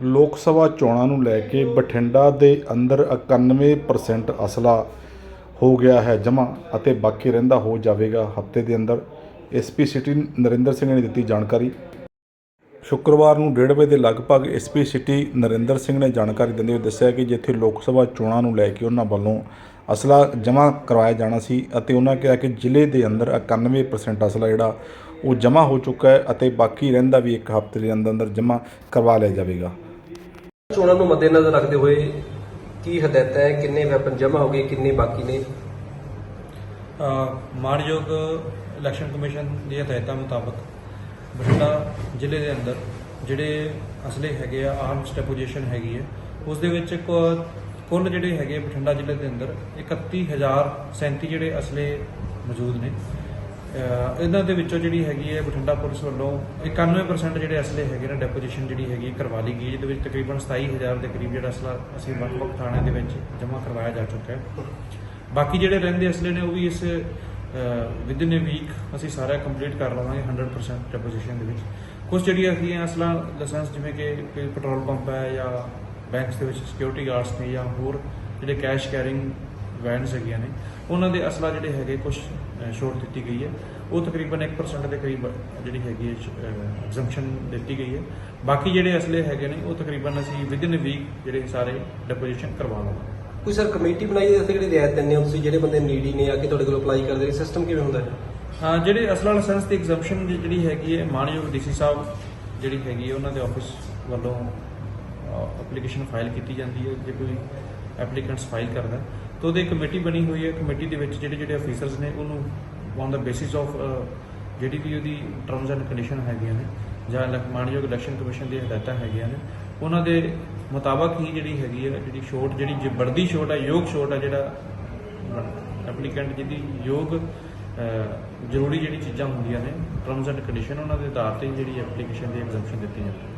ਲੋਕ ਸਭਾ ਚੋਣਾਂ ਨੂੰ ਲੈ ਕੇ ਬਠਿੰਡਾ ਦੇ ਅੰਦਰ 91% ਅਸਲਾ ਹੋ ਗਿਆ ਹੈ ਜਮ੍ਹਾਂ ਅਤੇ ਬਾਕੀ ਰਹਿੰਦਾ ਹੋ ਜਾਵੇਗਾ ਹਫ਼ਤੇ ਦੇ ਅੰਦਰ। ਐਸਪੀ ਸਿਟੀ ਨਰਿੰਦਰ ਸਿੰਘ ਨੇ ਦਿੱਤੀ ਜਾਣਕਾਰੀ। ਸ਼ੁੱਕਰਵਾਰ ਨੂੰ 1:30 ਵਜੇ ਦੇ ਲਗਭਗ ਐਸਪੀ ਸਿਟੀ ਨਰਿੰਦਰ ਸਿੰਘ ਨੇ ਜਾਣਕਾਰੀ ਦਿੰਦੇ ਹੋਏ ਦੱਸਿਆ ਕਿ ਜਿੱਥੇ ਲੋਕ ਸਭਾ ਚੋਣਾਂ ਨੂੰ ਲੈ ਕੇ ਉਹਨਾਂ ਵੱਲੋਂ ਅਸਲਾ ਜਮ੍ਹਾਂ ਕਰਵਾਇਆ ਜਾਣਾ ਸੀ ਅਤੇ ਉਹਨਾਂ ਕਿਹਾ ਕਿ ਜ਼ਿਲ੍ਹੇ ਦੇ ਅੰਦਰ 91% ਅਸਲਾ ਜਿਹੜਾ, ਉਹ ਜਮ੍ਹਾਂ ਹੋ ਚੁੱਕਾ ਹੈ ਅਤੇ ਬਾਕੀ ਰਹਿੰਦਾ ਵੀ ਇੱਕ ਹਫ਼ਤੇ ਦੇ ਅੰਦਰ ਅੰਦਰ ਜਮ੍ਹਾਂ ਕਰਵਾ ਲਿਆ ਜਾਵੇਗਾ। ਚੋਣਾਂ ਨੂੰ ਮੱਦੇਨਜ਼ਰ ਰੱਖਦੇ ਹੋਏ ਕੀ ਹਦਾਇਤਾਂ ਹੈ ਕਿੰਨੇ ਵੈਪਨ ਜਮ੍ਹਾਂ ਹੋ ਗਏ ਕਿੰਨੇ ਬਾਕੀ ਨੇ? ਅ, ਮਾਣਯੋਗ ਇਲੈਕਸ਼ਨ ਕਮਿਸ਼ਨ ਦੀਆਂ ਹਦਾਇਤਾਂ ਮੁਤਾਬਕ ਬਠਿੰਡਾ ਜ਼ਿਲ੍ਹੇ ਦੇ ਅੰਦਰ ਜਿਹੜੇ ਅਸਲੇ ਹੈਗੇ ਆ ਆਰਮਸ ਡੈਪੋਜੀਸ਼ਨ ਹੈਗੀ ਹੈ ਉਸ ਦੇ ਵਿੱਚ ਕੁੱਲ ਜਿਹੜੇ ਹੈਗੇ ਬਠਿੰਡਾ ਜ਼ਿਲ੍ਹੇ ਦੇ ਅੰਦਰ 31037 ਜਿਹੜੇ ਅਸਲੇ ਮੌਜੂਦ ਨੇ। ਇਹਨਾਂ ਦੇ ਵਿੱਚੋਂ ਜਿਹੜੀ ਹੈਗੀ ਹੈ ਬਠਿੰਡਾ ਪੁਲਿਸ ਵੱਲੋਂ 91% ਜਿਹੜੇ ਅਸਲੇ ਹੈਗੇ ਨੇ ਡੈਪੋਜੀਸ਼ਨ ਜਿਹੜੀ ਹੈਗੀ ਕਰਵਾ ਲਈ ਗਈ, ਜਿਹਦੇ ਵਿੱਚ ਤਕਰੀਬਨ 27000 ਦੇ ਕਰੀਬ ਜਿਹੜਾ ਅਸਲਾ ਅਸੀਂ ਵੱਖ-ਵੱਖ ਥਾਣਿਆਂ ਦੇ ਵਿੱਚ ਜਮ੍ਹਾਂ ਕਰਵਾਇਆ ਜਾ ਚੁੱਕਾ ਹੈ। ਬਾਕੀ ਜਿਹੜੇ ਰਹਿੰਦੇ ਅਸਲੇ ਨੇ ਉਹ ਵੀ ਇਸ ਵਿਦਿਨ ਅ ਵੀਕ ਅਸੀਂ ਸਾਰਾ ਕੰਪਲੀਟ ਕਰ ਲਵਾਂਗੇ 100% ਡੈਪੋਜੀਸ਼ਨ ਦੇ ਵਿੱਚ। ਕੁਝ ਜਿਹੜੀਆਂ ਹੈਗੀਆਂ ਅਸਲਾਂ ਲਾਇਸੈਂਸ ਜਿਵੇਂ ਕਿ ਕੋਈ ਪੈਟਰੋਲ ਪੰਪ ਹੈ ਜਾਂ ਬੈਂਕਸ ਦੇ ਵਿੱਚ ਸਿਕਿਉਰਿਟੀ ਗਾਰਡਸ ਨੇ ਜਾਂ ਹੋਰ ਜਿਹੜੇ ਕੈਸ਼ ਕੈਰਿੰਗ ਵੈਨਸ ਹੈਗੀਆਂ ਨੇ। ਉਹਨਾਂ ਦੇ ਅਸਲਾ ਜਿਹੜੇ ਹੈਗੇ ਕੁਝ ਛੋਟ ਦਿੱਤੀ ਗਈ ਹੈ। ਉਹ ਤਕਰੀਬਨ 1% ਦੇ ਕਰੀਬ ਜਿਹੜੀ ਹੈਗੀ ਹੈ ਐਗਜ਼ੈਂਪਸ਼ਨ ਦਿੱਤੀ ਗਈ ਹੈ। ਬਾਕੀ ਜਿਹੜੇ ਅਸਲੇ ਹੈਗੇ ਨੇ ਉਹ ਤਕਰੀਬਨ ਅਸੀਂ ਵਿਦਿਨ ਵੀਕ ਜਿਹੜੇ ਸਾਰੇ ਡੈਪੋਜੀਸ਼ਨ ਕਰਵਾ ਲਵਾਂਗੇ। ਕੋਈ ਸਰ ਕਮੇਟੀ ਬਣਾਈ ਹੈ? ਜਿਹੜੀ ਰਿਆਇਤ ਦਿੰਦੇ ਹੋ ਤੁਸੀਂ ਜਿਹੜੇ ਬੰਦੇ ਨੀਡੀ ਨੇ ਆ ਕੇ ਤੁਹਾਡੇ ਕੋਲ ਅਪਲਾਈ ਕਰਦੇ ਨੇ ਸਿਸਟਮ ਕਿਵੇਂ ਹੁੰਦਾ ਹੈ? ਹਾਂ ਜਿਹੜੇ ਅਸਲਾ ਲਾਇਸੈਂਸ ਦੀ ਐਗਜ਼ੈਂਪਸ਼ਨ ਜਿਹੜੀ ਹੈਗੀ ਹੈ ਮਾਨਯੋਗ ਡੀਸੀ ਸਾਹਿਬ ਜਿਹੜੀ ਹੈਗੀ ਹੈ ਉਹਨਾਂ ਦੇ ਆਫਿਸ ਵੱਲੋਂ ਐਪਲੀਕੇਸ਼ਨ ਫਾਈਲ ਕੀਤੀ ਜਾਂਦੀ ਹੈ। ਜੇ ਕੋਈ ਐਪਲੀਕੈਂਟਸ ਫਾਈਲ ਕਰਦਾ ਤਾਂ ਉਹਦੀ ਕਮੇਟੀ ਬਣੀ ਹੋਈ ਹੈ। ਕਮੇਟੀ ਦੇ ਵਿੱਚ ਜਿਹੜੇ ਜਿਹੜੇ ਅਫੀਸਰਸ ਨੇ, ਉਹਨੂੰ ਔਨ ਦਾ ਬੇਸਿਸ ਆਫ ਜਿਹੜੀ ਵੀ ਉਹਦੀ ਟਰਮਸ ਐਂਡ ਕੰਡੀਸ਼ਨ ਹੈਗੀਆਂ ਨੇ, ਜਾਂ ਇਲੈਕ- ਮਾਣਯੋਗ ਇਲੈਕਸ਼ਨ ਕਮਿਸ਼ਨ ਦੀਆਂ ਹਦਾਇਤਾਂ ਹੈਗੀਆਂ ਨੇ, ਉਹਨਾਂ ਦੇ ਮੁਤਾਬਕ ਹੀ ਜਿਹੜੀ ਹੈਗੀ ਹੈ, ਜਿਹੜੀ ਛੋਟ ਜਿਹੜੀ ਜੇ ਬਣਦੀ ਛੋਟ ਹੈ ਯੋਗ ਛੋਟ ਹੈ ਜਿਹੜਾ ਐਪਲੀਕੈਂਟ ਜਿਹਦੀ ਯੋਗ ਜ਼ਰੂਰੀ ਜਿਹੜੀ ਚੀਜ਼ਾਂ ਹੁੰਦੀਆਂ ਨੇ ਟਰਮਸ ਐਂਡ ਕੰਡੀਸ਼ਨ ਉਹਨਾਂ ਦੇ ਆਧਾਰ ਤੇ ਹੀ ਜਿਹੜੀ ਐਪਲੀਕੇਸ਼ਨ ਦੀ ਐਗਜ਼ੈਂਪਸ਼ਨ ਦਿੱਤੀ ਜਾਂਦੀ ਹੈ।